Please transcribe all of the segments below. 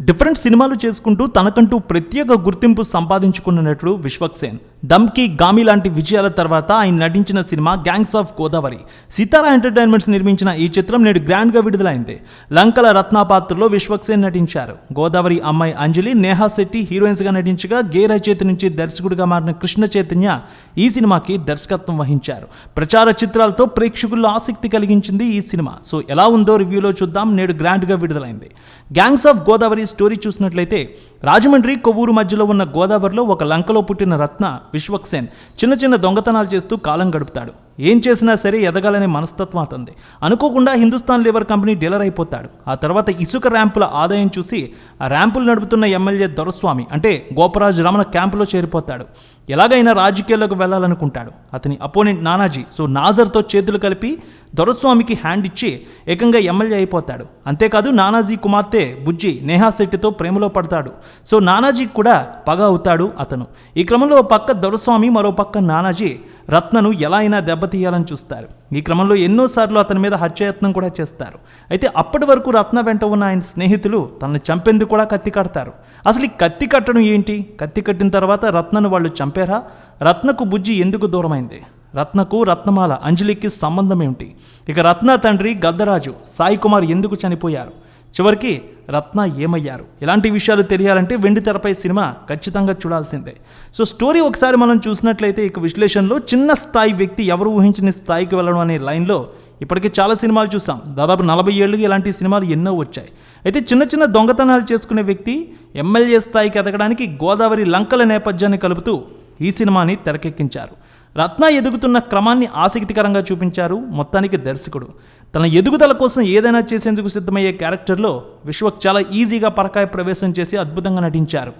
Different సినిమాలు చేసుకుంటూ తనకంటూ ప్రత్యేక గుర్తింపు సంపాదించుకున్న నటుడు విశ్వక్ సేన్ దమ్కి గామి లాంటి విజయాల తర్వాత ఆయన నటించిన cinema gangs of Godavari. Sitara entertainments నిర్మించిన ఈ చిత్రం నేడు గ్రాండ్గా విడుదలైంది. లంకల రత్న పాత్రలో విశ్వక్ సేన్ నటించారు. గోదావరి అమ్మాయి అంజలి నేహా శెట్టి హీరోయిన్స్గా నటించగా గే రచయిత నుంచి దర్శకుడిగా మారిన కృష్ణ చైతన్య ఈ సినిమాకి దర్శకత్వం వహించారు. ప్రచార చిత్రాలతో ప్రేక్షకుల్లో ఆసక్తి కలిగించింది ఈ సినిమా. సో ఎలా ఉందో రివ్యూలో చూద్దాం. నేడు గ్రాండ్గా విడుదలైంది. గ్యాంగ్స్ ఆఫ్ గోదావరి స్టోరీ చూసినట్లయితే రాజమండ్రి కొవ్వూరు మధ్యలో ఉన్న గోదావరిలో ఒక లంకలో పుట్టిన రత్న విశ్వక్సేన్ చిన్న చిన్న దొంగతనాలు చేస్తూ కాలం గడుపుతాడు. ఏం చేసినా సరే ఎదగాలనే మనస్తత్వం అతంది అనుకోకుండా హిందుస్థాన్ లివర్ కంపెనీ డీలర్ అయిపోతాడు. ఆ తర్వాత ఇసుక ర్యాంపుల ఆదాయం చూసి ఆ ర్యాంపులు నడుపుతున్న ఎమ్మెల్యే దొరస్వామి అంటే గోపరాజు రమణ క్యాంపులో చేరిపోతాడు. ఎలాగైనా రాజకీయాల్లోకి వెళ్ళాలనుకుంటాడు. అతని అపోనెంట్ నానాజీ సో నాజర్తో చేతులు కలిపి దొరస్వామికి హ్యాండ్ ఇచ్చి ఏకంగా ఎమ్మెల్యే అయిపోతాడు. అంతేకాదు నానాజీ కుమార్తె బుజ్జి నేహా శెట్టితో ప్రేమలో పడతాడు. సో నానాజీకి కూడా పగ అవుతాడు అతను. ఈ క్రమంలో పక్క దొరస్వామి మరో పక్క నానాజీ రత్నను ఎలా అయినా దెబ్బతీయాలని చూస్తారు. ఈ క్రమంలో ఎన్నోసార్లు అతని మీద హత్యాయత్నం కూడా చేస్తారు. అయితే అప్పటి వరకు రత్న వెంట ఉన్న ఆయన స్నేహితులు తనను చంపేందుకు కూడా కత్తి కడతారు. అసలు ఈ కత్తి కట్టడం ఏంటి? కత్తి కట్టిన తర్వాత రత్నను వాళ్ళు చంపారా? రత్నకు బుజ్జి ఎందుకు దూరమైంది? రత్నకు రత్నమాల అంజలికి సంబంధం ఏమిటి? ఇక రత్న తండ్రి గద్దరాజు సాయి కుమార్ ఎందుకు చనిపోయారు? చివరికి రత్న ఏమయ్యారు? ఇలాంటి విషయాలు తెలియాలంటే వెండి తెరపై సినిమా ఖచ్చితంగా చూడాల్సిందే. సో స్టోరీ ఒకసారి మనం చూసినట్లయితే ఇక విశ్లేషణలో చిన్న స్థాయి వ్యక్తి ఎవరు ఊహించిన స్థాయికి వెళ్ళడం అనే లైన్లో ఇప్పటికే చాలా సినిమాలు చూసాం. దాదాపు నలభై ఏళ్ళకి ఇలాంటి సినిమాలు ఎన్నో వచ్చాయి. అయితే చిన్న చిన్న దొంగతనాలు చేసుకునే వ్యక్తి ఎమ్మెల్యే స్థాయికి ఎదగడానికి గోదావరి లంకల నేపథ్యాన్ని కలుపుతూ ఈ సినిమాని తెరకెక్కించారు. రత్న ఎదుగుతున్న క్రమాన్ని ఆసక్తికరంగా చూపించారు మొత్తానికి దర్శకుడు. తన ఎదుగుదల కోసం ఏదైనా చేసేందుకు సిద్ధమయ్యే క్యారెక్టర్లో విశ్వక్ చాలా ఈజీగా పరకాయ ప్రవేశం చేసి అద్భుతంగా నటించారు.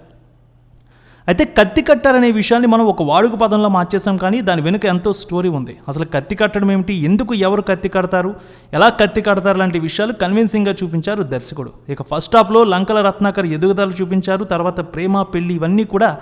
అయితే కత్తి కట్టారనే విషయాన్ని మనం ఒక వాడుక పదంలో మార్చేసాం కానీ దాని వెనుక ఎంతో స్టోరీ ఉంది. అసలు కత్తి కట్టడం ఏమిటి? ఎందుకు ఎవరు కత్తి కడతారు? ఎలా కత్తి కడతారు? లాంటి విషయాలు కన్విన్సింగ్గా చూపించారు దర్శకుడు. ఇక ఫస్ట్ హాఫ్లో లంకల రత్నాకర్ ఎదుగుదల చూపించారు తర్వాత ప్రేమ పెళ్ళి ఇవన్నీ కూడా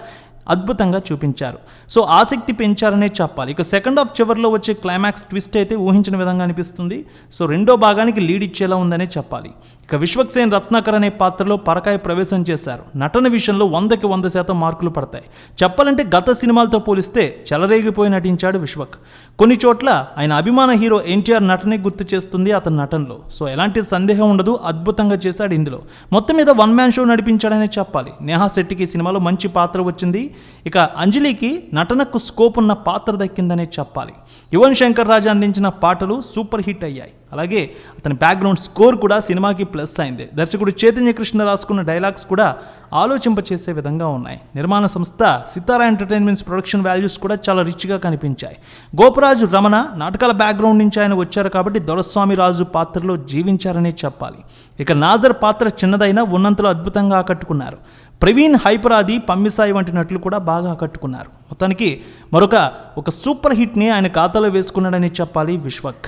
అద్భుతంగా చూపించారు. సో ఆసక్తి పెంచారనే చెప్పాలి. ఇక సెకండ్ హాఫ్ చివరిలో వచ్చే క్లైమాక్స్ ట్విస్ట్ అయితే ఊహించిన విధంగా అనిపిస్తుంది. సో రెండో భాగానికి లీడ్ ఇచ్చేలా ఉందనే చెప్పాలి. ఇక విశ్వక్సేన్ రత్నాకర్ అనే పాత్రలో పరకాయ ప్రవేశం చేశారు. నటన విషయంలో వందకి వంద శాతం మార్కులు పడతాయి. చెప్పాలంటే గత సినిమాలతో పోలిస్తే చెలరేగిపోయి నటించాడు విశ్వక్. కొన్ని చోట్ల ఆయన అభిమాన హీరో ఎన్టీఆర్ నటనే గుర్తు చేస్తుంది అతని నటనలో. సో ఎలాంటి సందేహం ఉండదు అద్భుతంగా చేశాడు ఇందులో. మొత్తం మీద వన్ మ్యాన్ షో నడిపించాడనే చెప్పాలి. నేహా శెట్టికి సినిమాలో మంచి పాత్ర వచ్చింది. ఇక అంజలికి నటనకు స్కోప్ ఉన్న పాత్ర దక్కిందనే చెప్పాలి. యువన్ శంకర్ రాజా అందించిన పాటలు సూపర్ హిట్ అయ్యాయి. అలాగే అతని బ్యాక్గ్రౌండ్ స్కోర్ కూడా సినిమాకి ప్లస్ అయింది. దర్శకుడు చైతన్య కృష్ణ రాసుకున్న డైలాగ్స్ కూడా ఆలోచింపచేసే విధంగా ఉన్నాయి. నిర్మాణ సంస్థ సితారా ఎంటర్టైన్మెంట్స్ ప్రొడక్షన్ వాల్యూస్ కూడా చాలా రిచ్గా కనిపించాయి. గోపరాజు రమణ నాటకాల బ్యాక్గ్రౌండ్ నుంచి ఆయన వచ్చారు కాబట్టి దొరస్వామి రాజు పాత్రలో జీవించారనే చెప్పాలి. ఇక నాజర్ పాత్ర చిన్నదైనా ఉన్నంతలో అద్భుతంగా ఆకట్టుకున్నారు. ప్రవీణ్ హైపరాది పమ్మిసాయి వంటి నటులు కూడా బాగా ఆకట్టుకున్నారు. మొత్తానికి మరొక ఒక సూపర్ హిట్ని ఆయన ఖాతాలో వేసుకున్నాడని చెప్పాలి విశ్వక్.